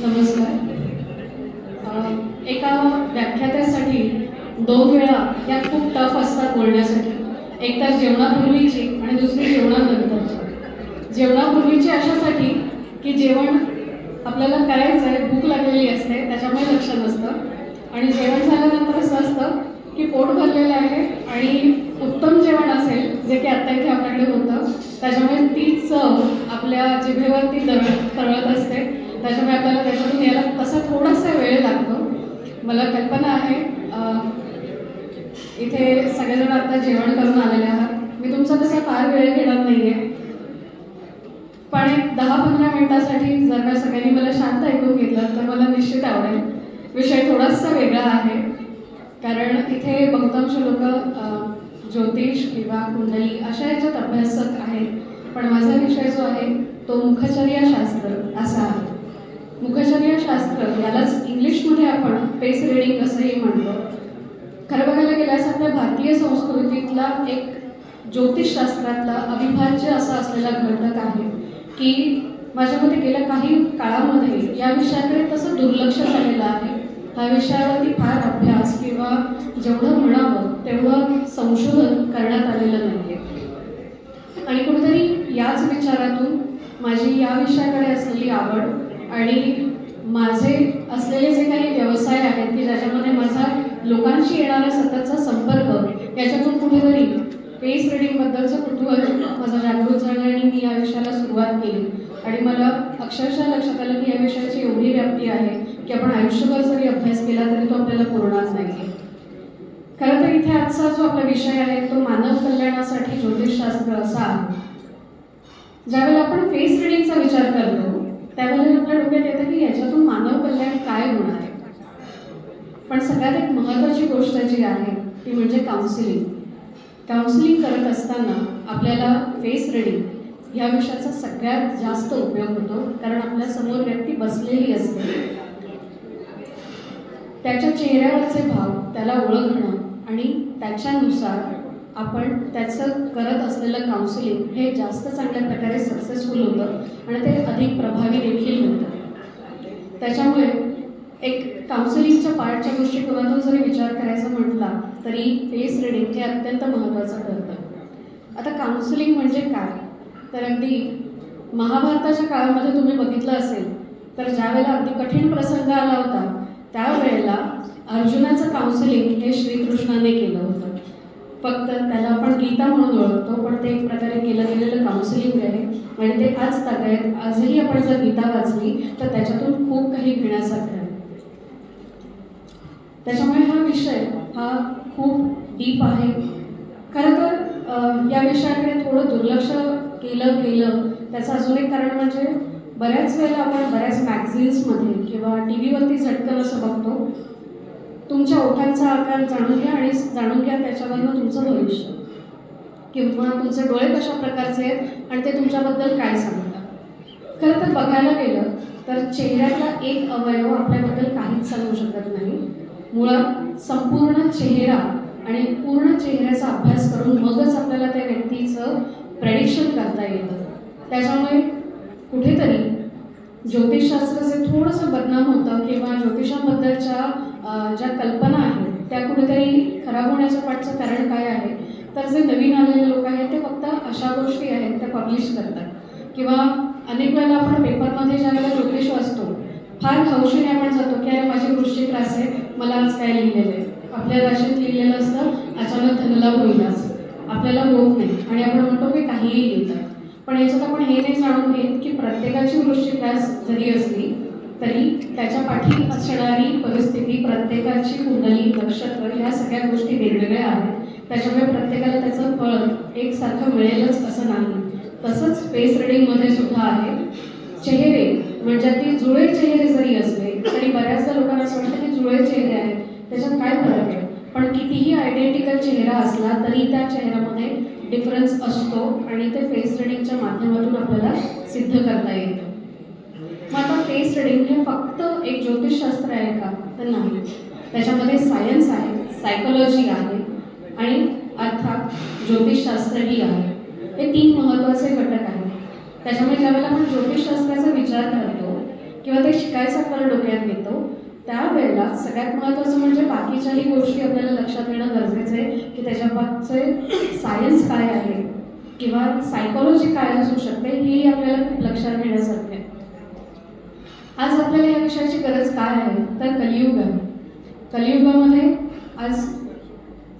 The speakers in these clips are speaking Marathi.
नमस्कार. एका व्याख्यात्यासाठी दोन वेळा या खूप टफ असतात बोलण्यासाठी. एक तर जेवणापूर्वीची आणि दुसरी जेवणानंतरची. जेवणापूर्वीची अशासाठी की जेवण आपल्याला करायचं आहे भूक लागलेली असते त्याच्यामुळे लक्ष नसतं. आणि जेवण झाल्यानंतर असं असतं की पोट भरलेलं आहे आणि उत्तम जेवण असेल जे की आत्ता इथे आपल्याकडे होतं त्याच्यामुळे ती चव आपल्या जिभेवरती दरळ तरळत असते. त्याच्यामुळे आपल्याला त्याच्यातून यायला तसा थोडासा वेळ लागतो. मला कल्पना आहे इथे सगळेजण आता जेवण करून आलेले आहात. मी तुमचा तसा फार वेळ घेणार नाही आहे पण एक दहा पंधरा मिनिटासाठी जर का सगळ्यांनी मला शांत ऐकून घेतलं तर मला निश्चित आवडेल. विषय थोडासा वेगळा आहे. कारण इथे बहुतांश लोक ज्योतिष किंवा कुंडली अशा याच्यात अभ्यासक आहेत. पण माझा विषय जो आहे तो मुखचर्या शास्त्र असा आहे. मुखचर्या शास्त्र यालाच इंग्लिशमध्ये आपण फेस रिडिंग असंही म्हणतो. खरं बघायला गेल्यास आपल्या भारतीय संस्कृतीतला एक ज्योतिषशास्त्रातला अविभाज्य असा असलेला घटक आहे की माझ्या मते गेल्या काही काळामध्ये या विषयाकडे तसं दुर्लक्ष झालेलं आहे. ह्या विषयावरती फार अभ्यास किंवा जेवढं म्हणावं तेवढं संशोधन करण्यात आलेलं नाही आहे आणि कुठेतरी याच विचारातून माझी या विषयाकडे असलेली आवड आणि माझे असलेले जे काही व्यवसाय आहेत की ज्याच्यामध्ये माझा लोकांशी येणारा सततचा संपर्क याच्यातून कुठेतरी फेस रिडिंगबद्दलचं कुतूहल माझं जागृत झालं आणि मी या विषयाला सुरुवात केली. आणि मला अक्षरशः लक्षात आलं की या विषयाची एवढी व्याप्ती आहे की आपण आयुष्यभर जरी अभ्यास केला तरी तो आपल्याला पुरणार नाही आहे खरं तर इथे आजचा जो आपला विषय आहे तो मानव कल्याणासाठी ज्योतिषशास्त्र असा. ज्यावेळेला आपण फेस रिडिंगचा विचार करतो त्यावेळेला आपल्या डोक्यात येतं की याच्यातून मानव कल्याण काय होणार आहे? पण सगळ्यात एक महत्त्वाची गोष्ट जी आहे ती म्हणजे काउन्सिलिंग काउन्सिलिंग करत असताना आपल्याला फेस रिडिंग ह्या विषयाचा सगळ्यात जास्त उपयोग होतो कारण आपल्यासमोर व्यक्ती बसलेली असते. त्याच्या चेहऱ्यावरचे भाव त्याला ओळखणं आणि त्याच्यानुसार आपण त्याचं करत असलेलं काउन्सिलिंग हे जास्त चांगल्या प्रकारे सक्सेसफुल होतं आणि ते अधिक प्रभावी देखील होतं. त्याच्यामुळे एक काउन्सिलिंगच्या पार्टच्या दृष्टिकोनातून जरी विचार करायचा म्हटला तरी फेस रिडिंग हे अत्यंत महत्त्वाचं ठरतं. आता काउन्सिलिंग म्हणजे काय? तर अगदी महाभारताच्या काळामध्ये तुम्ही बघितलं असेल तर ज्यावेळेला अगदी कठीण प्रसंग आला होता त्यावेळेला अर्जुनाचं काउन्सिलिंग हे श्रीकृष्णाने केलं होतं. फक्त त्याला आपण गीता म्हणून ओळखतो पण ते एक प्रकारे केलं गेलेलं काउन्सिलिंग आहे. आणि ते आज तागायत आजही आपण जर गीता वाचली तर त्याच्यातून खूप काही घेण्यासारखं आहे. त्याच्यामुळे हा विषय हा खूप डीप आहे. खरं तर या विषयाकडे थोडं दुर्लक्ष केलं गेलं त्याचं अजून एक कारण म्हणजे बऱ्याच वेळेला आपण बऱ्याच मॅगझिन्समध्ये किंवा टी व्हीवरती झटकन असं बघतो तुमच्या ओठांचा आकार जाणून घ्या आणि जाणून घ्या त्याच्यावरनं तुमचं भविष्य. किंवा तुमचे डोळे कशा प्रकारचे आहेत आणि ते तुमच्याबद्दल काय सांगतात. खरं तर बघायला गेलं तर चेहऱ्यातला एक अवयव आपल्याबद्दल काहीच सांगू शकत नाही. मुळात संपूर्ण चेहरा आणि पूर्ण चेहऱ्याचा अभ्यास करून मगच आपल्याला त्या व्यक्तीचं प्रेडिक्शन करता येतं. त्याच्यामुळे कुठेतरी ज्योतिषशास्त्राचे थोडंसं बदनाम होतं किंवा ज्योतिषाबद्दलच्या ज्या कल्पना आहेत त्या कुठेतरी खराब होण्याच्या पाठचं कारण काय आहे? तर जे नवीन आलेले लोक आहेत ते फक्त अशा गोष्टी आहेत त्या पब्लिश करतात. किंवा अनेक वेळेला आपण पेपरमध्ये ज्या वेळेला ज्योतिष वाचतो फार हौशीने आपण जातो की अरे माझी वृश्चिक रास आहे मला आज काय लिहिलेलं आहे? आपल्या राशीत लिहिलेलं असतं अचानक धनलाभ होईलच आपल्याला होत नाही. आणि आपण म्हणतो की काहीही लिहितात. पण याच्यात आपण हे नाही जाणून घेत की प्रत्येकाची वृश्चिक रास जरी असली तरी त्याच्या पाठी असणारी परिस्थिती प्रत्येकाची कुंडली नक्षत्र ह्या सगळ्या गोष्टी वेगवेगळ्या आहेत. त्याच्यामुळे प्रत्येकाला त्याचं फळ एकसारखं मिळेलच असं नाही. तसंच फेस रिडिंगमध्ये सुद्धा आहे. चेहरे म्हणजे ती जुळे चेहरे जरी असले तरी बऱ्याचदा लोकांना असं वाटतं की जुळे चेहरे आहेत. त्याच्यात काय फरक आहे? पण कितीही आयडेंटिकल चेहरा असला तरी त्या चेहऱ्यामध्ये डिफरन्स असतो आणि ते फेस रिडिंगच्या माध्यमातून आपल्याला सिद्ध करता येईल मग आता फेस रिडिंग हे फक्त एक ज्योतिषशास्त्र आहे का? तर नाही. त्याच्यामध्ये सायन्स आहे सायकोलॉजी आहे आणि अर्थात ज्योतिषशास्त्रही आहे. हे तीन महत्त्वाचे घटक आहेत. त्याच्यामुळे ज्यावेळेला आपण ज्योतिषशास्त्राचा विचार करतो किंवा ते शिकायचं आपल्याला डोक्यात घेतो त्यावेळेला सगळ्यात महत्त्वाचं म्हणजे बाकीच्याही गोष्टी आपल्याला लक्षात येणं गरजेचं आहे की त्याच्या सायन्स काय आहे किंवा सायकोलॉजी काय असू शकते हेही आपल्याला खूप लक्षात घेण्यासारखे आहे. आज आपल्याला या विषयाची गरज काय आहे? तर कलियुग आहे. कलियुगामध्ये आज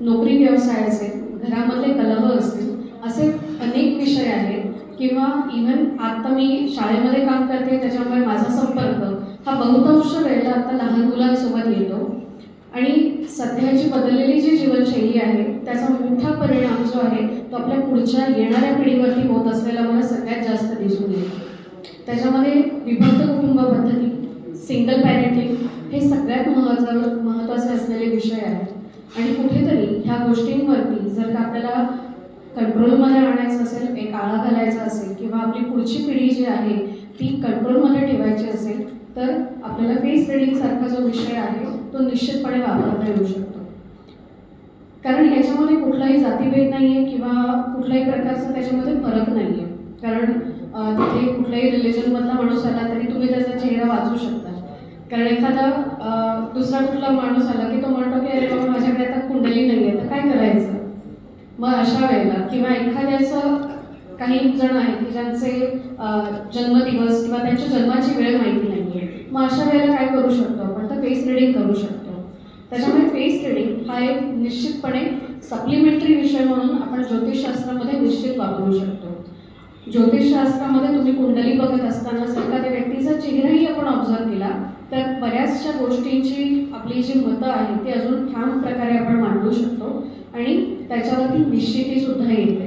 नोकरी व्यवसाय असेल घरामधले कलह असतील असे अनेक विषय आहेत. किंवा इव्हन आता मी शाळेमध्ये काम करते त्याच्यामुळे माझा संपर्क हा बहुतांश वेळेला आता लहान मुलांसोबत येतो. आणि सध्याची बदललेली जी जीवनशैली आहे त्याचा मोठा परिणाम जो आहे तो आपल्या पुढच्या येणाऱ्या पिढीवरती होत असलेला मला सगळ्यात जास्त दिसून येतो. त्याच्यामध्ये विभक्त कुटुंब पद्धती सिंगल पॅरेंटिंग हे सगळ्यात महत्त्वाचं महत्त्वाचे असलेले विषय आहेत. आणि कुठेतरी ह्या गोष्टींवरती जर का आपल्याला कंट्रोलमध्ये आणायचं असेल एक आळा घालायचा असेल किंवा आपली पुढची पिढी जी आहे ती कंट्रोलमध्ये ठेवायची असेल तर आपल्याला फेस रिडिंगसारखा जो विषय आहे तो निश्चितपणे वापरता येऊ शकतो. कारण याच्यामध्ये कुठलाही जातीभेद नाही आहे किंवा कुठल्याही प्रकारचा त्याच्यामध्ये फरक नाही आहे कारण तिथे कुठल्याही रिलिजनमधला माणूस आला तरी तुम्ही त्याचा चेहरा वाचू शकता. कारण एखादा दुसरा कुठला माणूस आला की तो म्हणतो की अरे बाबा माझ्याकडे आता कुंडली नाही आहे तर काय करायचं? मग अशा वेळेला किंवा एखाद्याचं काही जण आहेत की ज्यांचे जन्मदिवस किंवा त्यांच्या जन्माची वेळ माहिती नाही आहे मग अशा वेळेला काय करू शकतो आपण? तर फेस रिडिंग करू शकतो. त्याच्यामुळे फेस रिडिंग हा एक निश्चितपणे सप्लिमेंटरी विषय म्हणून आपण ज्योतिषशास्त्रामध्ये निश्चित वापरू शकतो. ज्योतिषशास्त्रामध्ये तुम्ही कुंडली बघत असताना जर का त्या व्यक्तीचा चेहराही आपण ऑब्झर्व केला. तर बऱ्याचशा गोष्टींची आपली जी मतं आहेत ती अजून ठाम प्रकारे आपण मांडू शकतो. आणि त्याच्यावरती निश्चिती सुद्धा येते.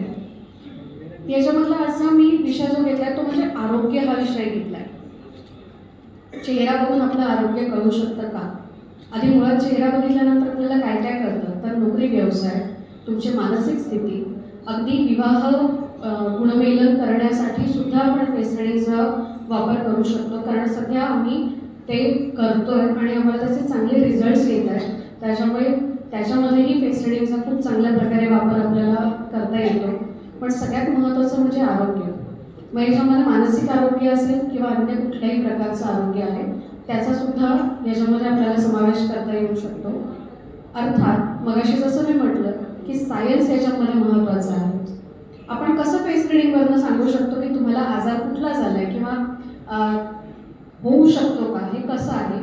याच्यामधला असा मी विषय जो घेतलाय तो म्हणजे आरोग्य हा विषय घेतलाय. चेहरा बघून आपलं आरोग्य कळू शकतं का? आधी मुळात चेहरा बघितल्यानंतर आपल्याला काय काय कळतं? तर नोकरी व्यवसाय तुमची मानसिक स्थिती अगदी विवाह गुणमेलन करण्यासाठी सुद्धा आपण फेस वापर करू शकतो. कारण सध्या आम्ही ते करतोय आणि आम्हाला त्याचे चांगले रिझल्ट्स येत आहेत. त्याच्यामुळे त्याच्यामध्येही फेस खूप चांगल्या प्रकारे वापर आपल्याला करता येतो. पण सगळ्यात महत्त्वाचं म्हणजे आरोग्य. म्हणजे मग याच्यामध्ये मानसिक आरोग्य असेल किंवा अन्य कुठल्याही प्रकारचं आरोग्य आहे त्याचा सुद्धा याच्यामध्ये आपल्याला समावेश करता येऊ शकतो. अर्थात मगाशी जसं मी म्हटलं की सायन्स याच्यामध्ये महत्त्वाचं आहे. आपण कसं फेस रिडिंगवरनं सांगू शकतो की तुम्हाला आजार कुठला झाला आहे किंवा होऊ शकतो का? हे कसं आहे?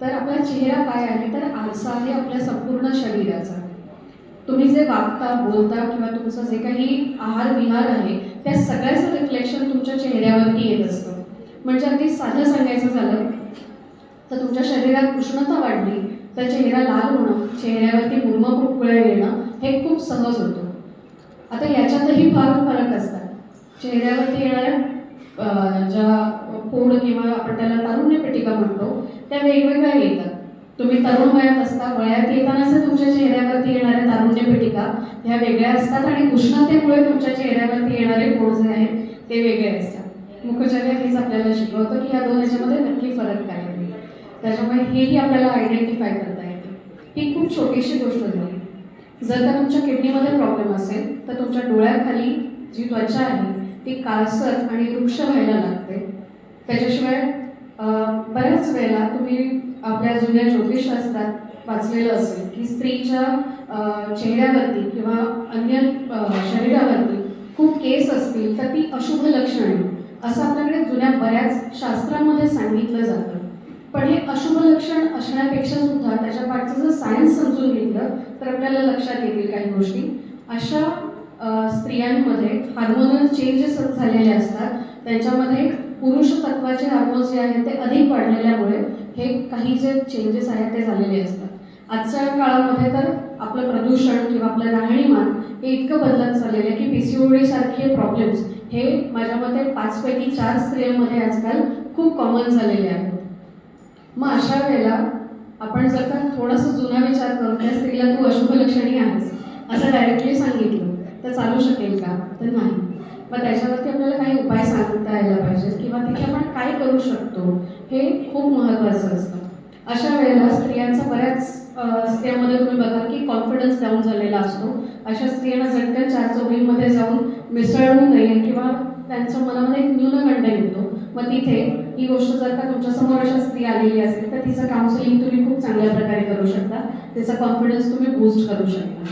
तर आपला चेहरा काय आहे? तर आरसा आहे आपल्या संपूर्ण शरीराचा. तुम्ही जे वागता बोलता किंवा तुमचं जे काही आहार विहार आहे त्या सगळ्याचं रिफ्लेक्शन तुमच्या चेहऱ्यावरती येत असतं. म्हणजे अगदी साधं सांगायचं झालं तर तुमच्या शरीरात उष्णता वाढली तर चेहरा लाल होणं चेहऱ्यावरती मुरमपुटकुळ्या येणं हे खूप सहज होतं. आता याच्यातही फार फरक असतात. चेहऱ्यावरती येणाऱ्या ज्या फोड किंवा आपण त्याला तारुण्य पेटिका म्हणतो त्या वेगवेगळ्या येतात. तुम्ही तरुण वयात असता वयात येतानाच तुमच्या चेहऱ्यावरती येणाऱ्या तारुण्य पेटिका ह्या वेगळ्या असतात आणि उष्णतेमुळे तुमच्या चेहऱ्यावरती येणारे फोड जे आहेत ते वेगळे असतात. मुखचर्या हेच आपल्याला शिकवतं की या दोन याच्यामध्ये नक्की फरक काय त्याच्यामुळे हेही आपल्याला आयडेंटिफाय करता येते. ही खूप छोटीशी गोष्ट झाली. जर का तुमच्या किडनीमध्ये प्रॉब्लेम असेल तर तुमच्या डोळ्याखाली जी त्वचा आहे ती काळसर आणि वृक्ष व्हायला लागते. त्याच्याशिवाय बऱ्याच वेळेला तुम्ही आपल्या जुन्या ज्योतिषशास्त्रात वाचलेलं असेल की स्त्रीच्या चेहऱ्यावरती किंवा अन्य शरीरावरती खूप केस असतील तर ती अशुभ लक्षणे. असं आपल्याकडे जुन्या बऱ्याच शास्त्रांमध्ये सांगितलं जातं. पण हे अशुभ लक्षण असण्यापेक्षा सुद्धा त्याच्या पाठचं जर सायन्स समजून घेतलं तर आपल्याला लक्षात येतील काही गोष्टी. अशा स्त्रियांमध्ये हार्मोनल चेंजेस झालेले असतात. त्यांच्यामध्ये पुरुष तत्वाचे हार्मोन्स जे आहेत ते अधिक वाढलेल्यामुळे हे काही जे चेंजेस आहेत ते झालेले असतात. आजच्या काळामध्ये तर आपलं प्रदूषण किंवा आपलं राहणीमान हे इतकं बदलत चाललेलं आहे की पी सी ओडी सारखे प्रॉब्लेम्स हे माझ्या मते पाचपैकी चार स्त्रियांमध्ये आजकाल खूप कॉमन झालेले आहेत. मग अशा वेळेला आपण जर का थोडासा जुना विचार करून त्या स्त्रीला तू अशुभलक्षणी आहेस असं डायरेक्टली सांगितलं तर चालू शकेल का? तर नाही. मग त्याच्यावरती आपल्याला काही उपाय सांगता यायला पाहिजेत किंवा तिथे आपण काय करू शकतो हे खूप महत्त्वाचं असतं. अशा वेळेला स्त्रियांचा बऱ्याच स्त्रियांमध्ये तुम्ही बघा की कॉन्फिडन्स डाऊन झालेला असतो. अशा स्त्रियांना झटकन चार चौघींमध्ये जाऊन मिसळू नये किंवा त्यांच्या मनामध्ये एक न्यूनगंड येतो. मग तिथे ही गोष्ट जर का तुमच्यासमोर अशा स्त्री आलेली असेल तर तिचं काउन्सिलिंग तुम्ही खूप चांगल्या प्रकारे करू शकता. त्याचा कॉन्फिडन्स तुम्ही बूस्ट करू शकता.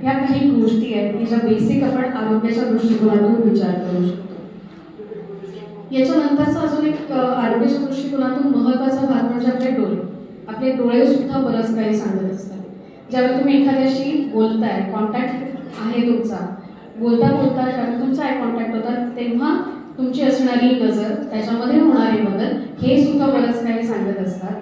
ह्या काही गोष्टी आहेत की ज्या बेसिक आपण आरोग्याच्या दृष्टिकोनातून विचार करू शकतो. याच्यानंतरचा अजून एक आरोग्याच्या दृष्टिकोनातून महत्त्वाचा भाग म्हणजे आपले डोळे. आपले डोळे सुद्धा बरंच काही सांगत असतात. ज्यावेळी तुम्ही एखाद्याशी बोलताय कॉन्टॅक्ट आहे तुमचा. बोलता बोलता ज्यावेळी तुमचा आय कॉन्टॅक्ट होता तेव्हा तुमची असणारी नजर त्याच्यामध्ये होणारे बदल हे सुद्धा बरंच काही सांगत असतात.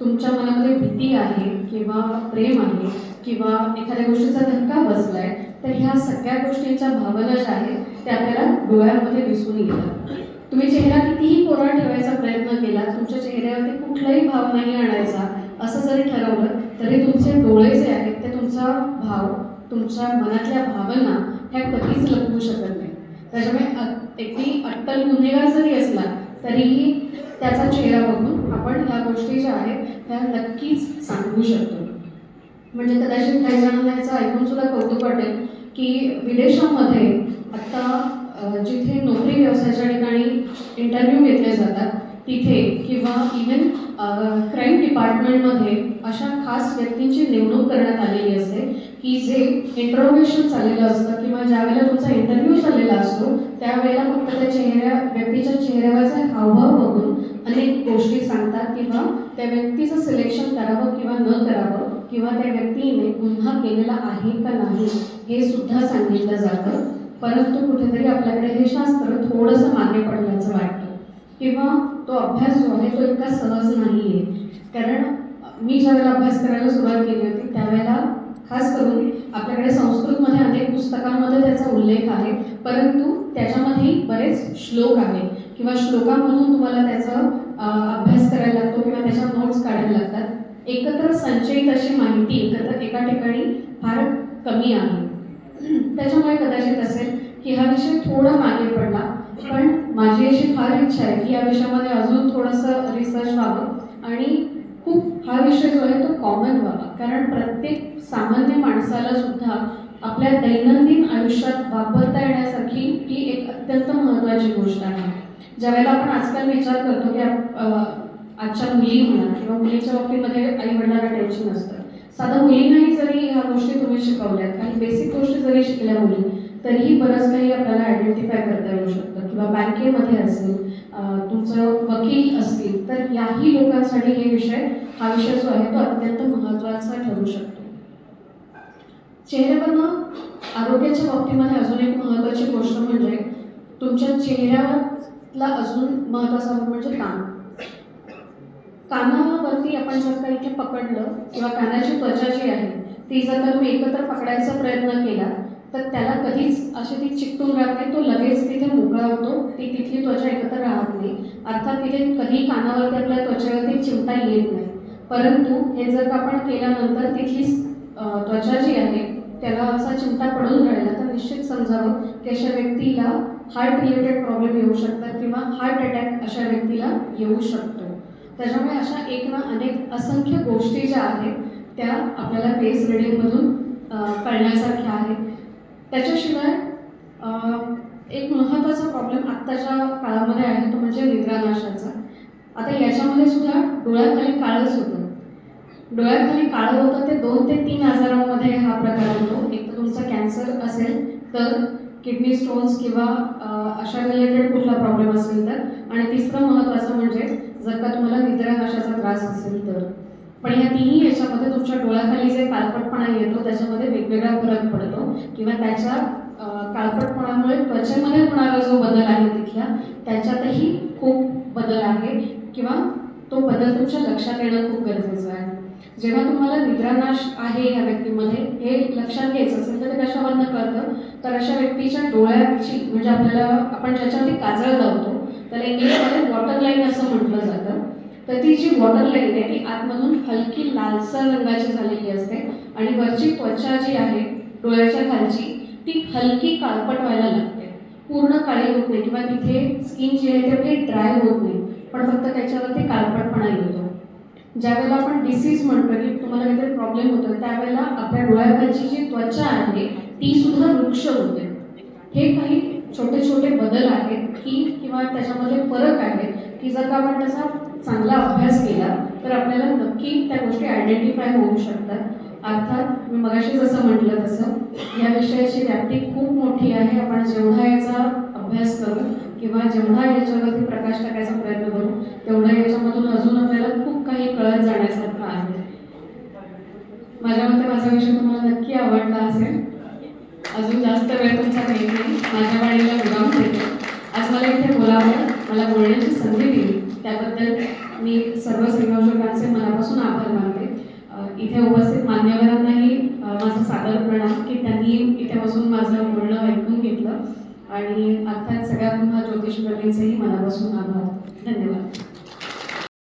तुमच्या मनामध्ये भीती आहे किंवा प्रेम आहे किंवा एखाद्या गोष्टीचा धक्का बसलाय तर ह्या सगळ्या गोष्टींच्या भावना ज्या आहेत त्या आपल्याला डोळ्यामध्ये दिसून येतात. तुम्ही चेहरा कितीही कोरा ठेवायचा प्रयत्न केला तुमच्या चेहऱ्यावरती कुठलाही भाव नाही आणायचा असं जरी ठरवलं तरी तुमचे डोळे जे आहेत ते तुमचा भाव तुमच्या मनातल्या भावना ह्या कधीच लपवू शकत नाही त्याच्यामुळे व्यक्ती अट्टल गुन्हेगार जरी असला तरीही त्याचा चेहरा बघून आपण ह्या गोष्टी ज्या आहेत त्या नक्कीच सांगू शकतो. म्हणजे कदाचित काही जणांना याचं ऐकून सुद्धा कौतुक वाटेल की विदेशामध्ये आत्ता जिथे नोकरी व्यवसायाच्या ठिकाणी इंटरव्ह्यू घेतले जातात तिथे किंवा इवन क्राईम डिपार्टमेंटमध्ये अशा खास व्यक्तींची नेमणूक करण्यात आलेली असते की जे इंट्रोगेशन चाललेलं असतं किंवा ज्यावेळेला तुमचा इंटरव्ह्यू चाललेला असतो त्यावेळेला फक्त त्या चेहऱ्या व्यक्तीच्या चेहऱ्यावरचे हावभाव बघून अनेक गोष्टी सांगतात किंवा त्या व्यक्तीचं सिलेक्शन करावं किंवा न करावं किंवा त्या व्यक्तीने गुन्हा केलेला आहे का नाही हे सुद्धा सांगितलं जातं. परंतु कुठेतरी आपल्याकडे हे शास्त्र थोडंसं मागे पडल्याचं वाटतं. किंवा तो अभ्यास जो आहे तो इतका सहज नाही आहे कारण मी ज्यावेळेला अभ्यास करायला सुरुवात केली होती त्यावेळेला खास करून आपल्याकडे संस्कृतमध्ये अनेक पुस्तकांमध्ये त्याचा उल्लेख आहे परंतु त्याच्यामध्येही बरेच श्लोक आहे किंवा श्लोकांमधून तुम्हाला त्याचा अभ्यास करायला लागतो किंवा त्याच्या नोट्स काढायला लागतात. एकत्र संचयित अशी माहिती एकत्र एका ठिकाणी फार कमी आहे. त्याच्यामुळे कदाचित असेल की हा विषय थोडा मागे पडला पण माझी अशी फार इच्छा आहे की या विषयामध्ये अजून थोडंसं रिसर्च व्हावं आणि खूप हा विषय जो आहे तो कॉमन व्हावा. कारण प्रत्येक सामान्य माणसाला सुद्धा आपल्या दैनंदिन आयुष्यात वापरता येण्यासारखी ही एक अत्यंत महत्त्वाची गोष्ट आहे. ज्यावेळेला आपण आजकाल विचार करतो की आजच्या मुली म्हणा किंवा मुलीच्या बाबतीमध्ये आई वडिलांना टेन्शन असतं. साधं मुलींनाही जरी ह्या गोष्टी तुम्ही शिकवल्यात काही बेसिक गोष्टी जरी शिकल्या मुली तरीही बरंच काही आपल्याला आयडेंटिफाय करता येऊ शकतं. किंवा बँकेमध्ये असेल तुमचं वकील असतील तर याही लोकांसाठी हे विषय हा विषय जो आहे तो अत्यंत महत्त्वाचा ठरू शकतो. चेहऱ्यावरनं आरोग्याच्या बाबतीमध्ये अजून एक महत्त्वाची गोष्ट म्हणजे तुमच्या चेहऱ्यावरला अजून महत्त्वाचा भाग म्हणजे कान. कानावरती आपण जर का इथे पकडलं किंवा कानाची त्वचा जी आहे ती जर का तुम्ही एकत्र पकडायचा प्रयत्न केला तर त्याला कधीच अशी ती चिकटून राहत नाही तो लगेच तिथे मोकळा होतो ती तिथली त्वचा एकत्र राहत नाही. अर्थात तिथे कधी कानावरती आपल्या त्वचेवरती चिमटा येत नाही. परंतु हे जर का आपण केल्यानंतर तिथली त्वचा जी आहे त्याला असा चिमटा पडून राहिला तर निश्चित समजावं की अशा व्यक्तीला हार्ट रिलेटेड प्रॉब्लेम येऊ शकतात किंवा हार्ट अटॅक अशा व्यक्तीला येऊ शकतो. त्याच्यामुळे अशा एक ना अनेक असंख्य गोष्टी ज्या आहेत त्या आपल्याला फेस रिडिंगमधून कळण्यासारख्या आहेत. त्याच्याशिवाय एक महत्त्वाचा प्रॉब्लेम आत्ताच्या काळामध्ये आहे तो म्हणजे निद्रानाशाचा. आता याच्यामध्ये सुद्धा डोळ्याखाली काळच होतं डोळ्याखाली काळं होतं ते दोन ते तीन आजारांमध्ये हा प्रकार होतो. एक तर तुमचा कॅन्सर असेल तर किडनी स्टोन्स किंवा अशा रिलेटेड कुठला प्रॉब्लेम असेल तर. आणि तिसरं महत्त्वाचं म्हणजे जर का तुम्हाला निद्रानाशाचा त्रास असेल तर. पण या तिन्ही याच्यामध्ये तुमच्या डोळ्याखाली जे काळपटपणा येतो त्याच्यामध्ये वेगवेगळा फरक पडतो. किंवा त्याच्या काळपटपणामुळे त्वचेमध्ये होणारा जो बदल आहे तिथल्या त्याच्यातही खूप बदल आहे. किंवा तो बदल तुमच्या लक्षात येणं खूप गरजेचं आहे. जेव्हा तुम्हाला निद्रानाश आहे या व्यक्तीमध्ये हे लक्षात घ्यायचं असेल तर ते कशावरनं कळतं? तर अशा व्यक्तीच्या डोळ्याची म्हणजे आपल्याला आपण ज्याच्यावरती काजळ लावतो त्याला इंग्लिशमध्ये वॉटर लाईन असं म्हटलं जातं. तर ती जी वॉटर लाईन आहे ती आतमधून हलकी लालसर रंगाची झालेली असते आणि वरची त्वचा जी आहे डोळ्याच्या खालची ती हलकी काळपट व्हायला लागते. पूर्ण काळी होत नाही किंवा तिथे स्किन जी आहे ती आपली ड्राय होत नाही. पण फक्त त्याच्यावरती काळपटपणा येतो. ज्यावेळेला आपण डिसीज म्हणतो की तुम्हाला काहीतरी प्रॉब्लेम होतो त्यावेळेला आपल्या डोळ्याखालची जी त्वचा आहे ती सुद्धा वृक्ष होते. हे काही छोटे छोटे बदल आहेत की किंवा त्याच्यामध्ये फरक आहे की जर का आपण त्याचा चांगला अभ्यास केला तर आपल्याला नक्की त्या गोष्टी आयडेंटिफाय होऊ शकतात. अर्थात मी मगाशी जसं म्हटलं तसं या विषयाची व्याप्ती खूप मोठी आहे. आपण जेवढा याचा अभ्यास करू किंवा जेवढा याच्यावरती प्रकाश टाकायचा प्रयत्न करू तेवढा याच्यामधून अजून आपल्याला खूप काही कळत जाण्यासारखं आहे. माझ्या मते माझा विषय तुम्हाला नक्की आवडला असेल. अजून जास्त वेळ तुमचा घेत नाही माझ्या वाणीला विराम देते. आज मला इथे बोलावं मला बोलण्याची संधी दिली. त्याबद्दल मी सर्व संयोजकांचे मनापासून आभार मानते. इथे उपस्थित मान्यवरांनाही माझं माझा सादर प्रणाम की त्यांनी इथे बसून माझं बोलणं ऐकून घेतलं. आणि अर्थात सगळ्या पुन्हा ज्योतिष प्रवीणचेही मनापासून आभार. धन्यवाद.